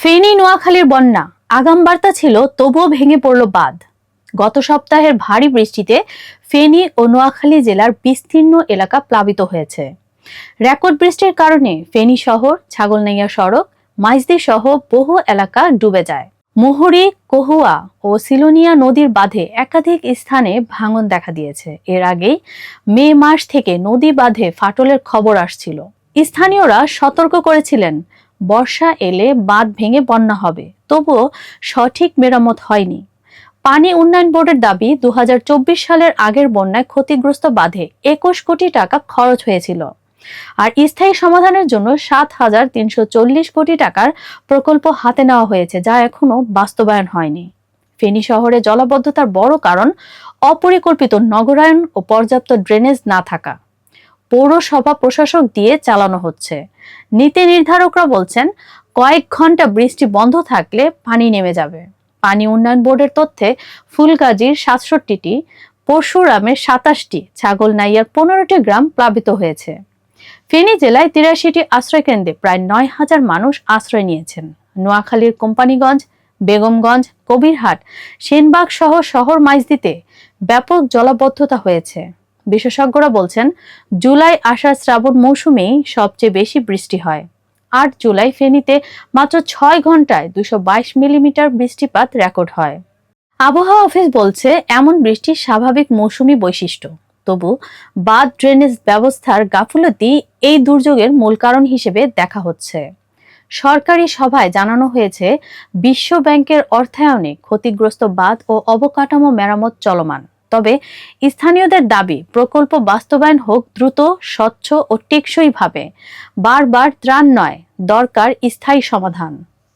ফেনী নোয়াখালীর বন্যা। আগাম বার্তা ছিল, তবুও ভেঙে পড়ল বাঁধ। গত সপ্তাহের ভারী বৃষ্টিতে ফেনী ও নোয়াখালী জেলার বিস্তীর্ণ এলাকা প্লাবিত হয়েছে। রেকর্ড বৃষ্টির কারণে ফেনী শহর, ছাগলনাইয়া সড়ক, মাইজদি সহ বহু এলাকা ডুবে যায়। মুহুরী, কহুয়া ও সিলোনিয়া নদীর বাঁধে একাধিক স্থানে ভাঙন দেখা দিয়েছে। এর আগেই মে মাস থেকে নদী বাঁধে ফাটলের খবর আসছিল। স্থানীয়রা সতর্ক করেছিলেন বর্ষা এলে বাঁধ ভেঙে বন্যা হবে। তবুও সঠিক মেরামত হয়নি। পানি উন্নয়ন বোর্ডের দাবি, দুহাজার চব্বিশ সালের আগের বন্যায় ক্ষতিগ্রস্ত বাঁধে একুশ কোটি টাকা খরচ হয়েছিল। আর স্থায়ী সমাধানের জন্য সাত হাজার তিনশো চল্লিশ কোটি টাকার প্রকল্প হাতে নেওয়া হয়েছে, যা এখনও বাস্তবায়ন হয়নি। ফেনী শহরে জলাবদ্ধতার বড় কারণ, অপরিকল্পিত নগরায়ন ও পর্যাপ্ত ড্রেনেজ না থাকা। পৌরসভা প্রশাসক দিয়ে চালানো হচ্ছে। নীতি নির্ধারকরা বলছেন, কয়েক ঘণ্টা বৃষ্টি বন্ধ থাকলে পানি নেমে যাবে। পানি উন্নয়ন বোর্ডের তথ্যে ফুলগাজীর সাতষট্টিটি, পরশুরামের সাতাশটি, ছাগলনাইয়ার পনেরোটি গ্রাম প্লাবিত হয়েছে। ফেনী জেলায় তিরাশিটি আশ্রয়কেন্দ্রে প্রায় নয় হাজার মানুষ আশ্রয় নিয়েছেন। নোয়াখালীর কোম্পানিগঞ্জ, বেগমগঞ্জ, কবিরহাট সেনবাগ সহ শহর মাইজদিতে ব্যাপক জলাবদ্ধতা হয়েছে। বিশেষজ্ঞরা বলছেন, জুলাই আষাঢ় শ্রাবণ মৌসুমেই সবচেয়ে বেশি বৃষ্টি হয়। আট জুলাই ফেনীতে মাত্র ছয় ঘন্টায় দুশো বাইশ মিলিমিটার বৃষ্টিপাত রেকর্ড হয়। আবহাওয়া অফিস বলছে, এমন বৃষ্টি স্বাভাবিক মৌসুমি বৈশিষ্ট্য। তবু বাদ ড্রেনেজ ব্যবস্থার গাফুলতি এই দুর্যোগের মূল কারণ হিসেবে দেখা হচ্ছে। সরকারি সভায় জানানো হয়েছে, বিশ্ব ব্যাংকের অর্থায়নে ক্ষতিগ্রস্ত বাঁধ ও অবকাঠামো মেরামত চলমান। তবে স্থানীয়দের দাবি, প্রকল্প বাস্তবায়ন হোক দ্রুত, স্বচ্ছ ও টেকসইভাবে। বারবার ত্রাণ নয়, দরকার স্থায়ী সমাধান।